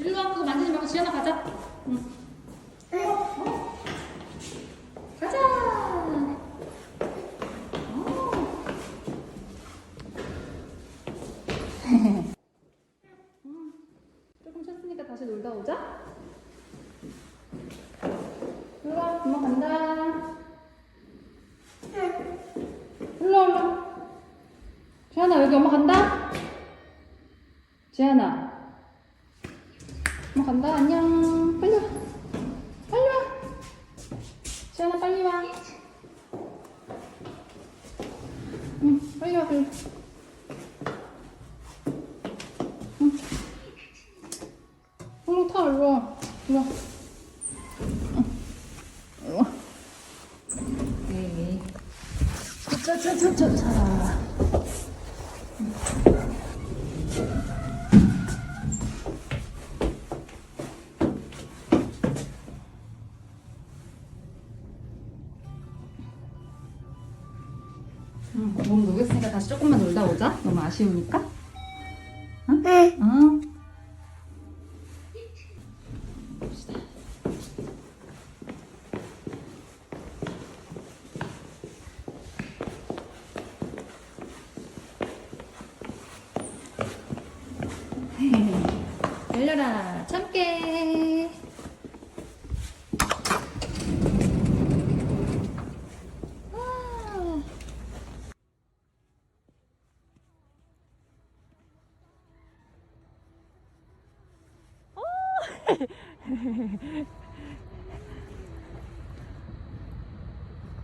일로 와 그거 만지지 말고 지연아 가자. 가자. 어. 음, 조금 쉬었으니까 다시 놀다 오자. 일로 와, 엄마 간다. 일로 와, 일로 와. 지연아, 여기 엄마 간다. 지연아. 엄마 간다. 안녕. 빨리 와. 빨리 와. 지연아, 빨리 와. 응, 빨리 와, 빨리. 응. 얼른 타, 일로 와. 일로 와. 일로 와. 네. 짜짜짜짜 응, 몸 녹였으니까 다시 조금만 놀다 오자. 너무 아쉬우니까. 응? 응. 봅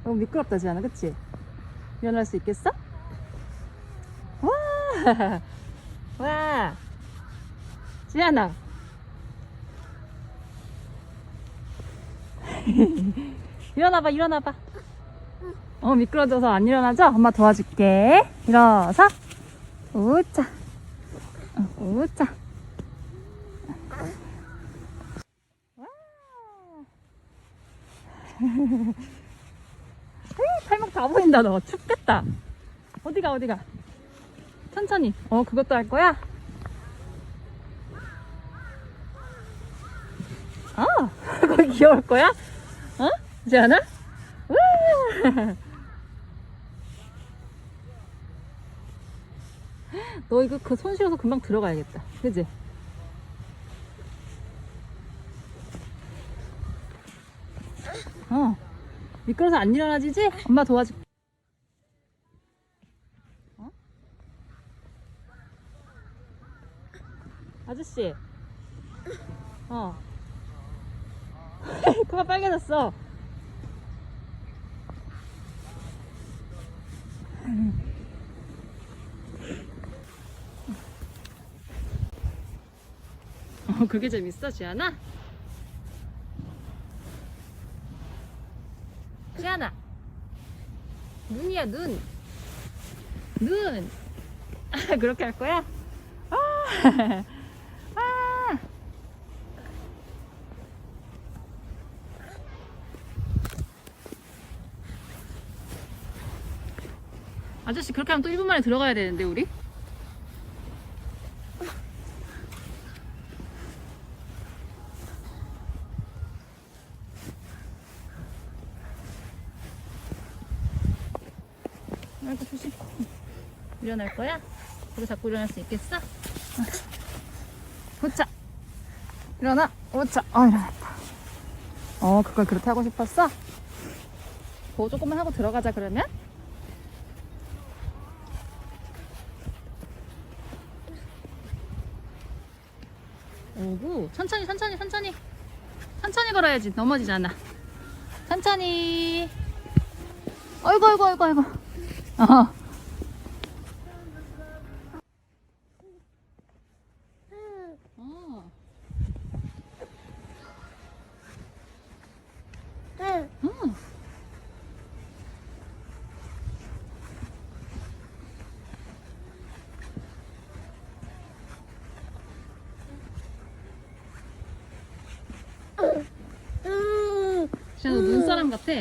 너무 미끄럽다 지안아 그치? 일어날 수 있겠어? 와! 와! 지안아 일어나봐 일어나봐 어 미끄러져서 안 일어나죠? 엄마 도와줄게 일어서 우짜 어, 우짜 에이, 팔목 다 보인다 너 춥겠다 어디가 어디가 천천히 어 그것도 할 거야? 아 거기 귀여울 거야? 어? 지안아? 우와 너 이거 그손 실어서 금방 들어가야겠다 그지? 어 미끄러서 안 일어나지지? 엄마 도와줄게 어? 아저씨 어 코가 빨개졌어 어, 그게 재밌어, 지안아? 지안아. 눈이야, 눈. 눈. 아, 그렇게 할 거야? 아. 아. 아저씨, 그렇게 하면 또 1분 만에 들어가야 되는데, 우리? 아이고 조심. 일어날 거야? 그거 잡고 일어날 수 있겠어? 오차. 일어나. 오차. 어 일어났다. 어 그걸 그렇게 하고 싶었어? 그거 조금만 하고 들어가자 그러면. 오구 천천히 천천히 천천히 천천히 걸어야지 넘어지잖아 천천히 어이구 어이구 어이구 어이구 어. 어. 어. 진짜 너 눈사람 같아.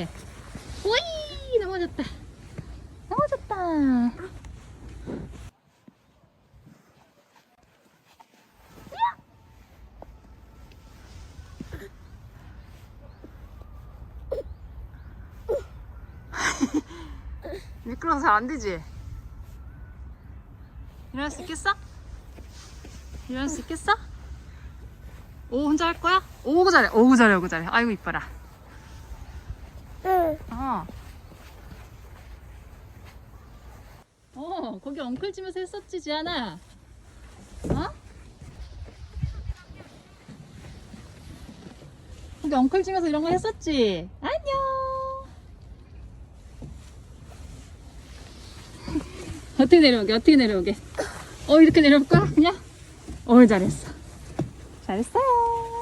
미끄러워서 잘 안 되지? 일어날 수 있겠어? 일어날 수 있겠어? 오 혼자 할 거야? 오구 잘해 오구 잘해 오구 잘해 아이고 이뻐라 응. 어. 어, 거기 엉클지면서 했었지, 지안아. 어? 거기 엉클지면서 이런 거 했었지? 안녕. 어떻게 내려오게, 어떻게 내려오게. 어, 이렇게 내려올까? 그냥? 어, 잘했어. 잘했어요.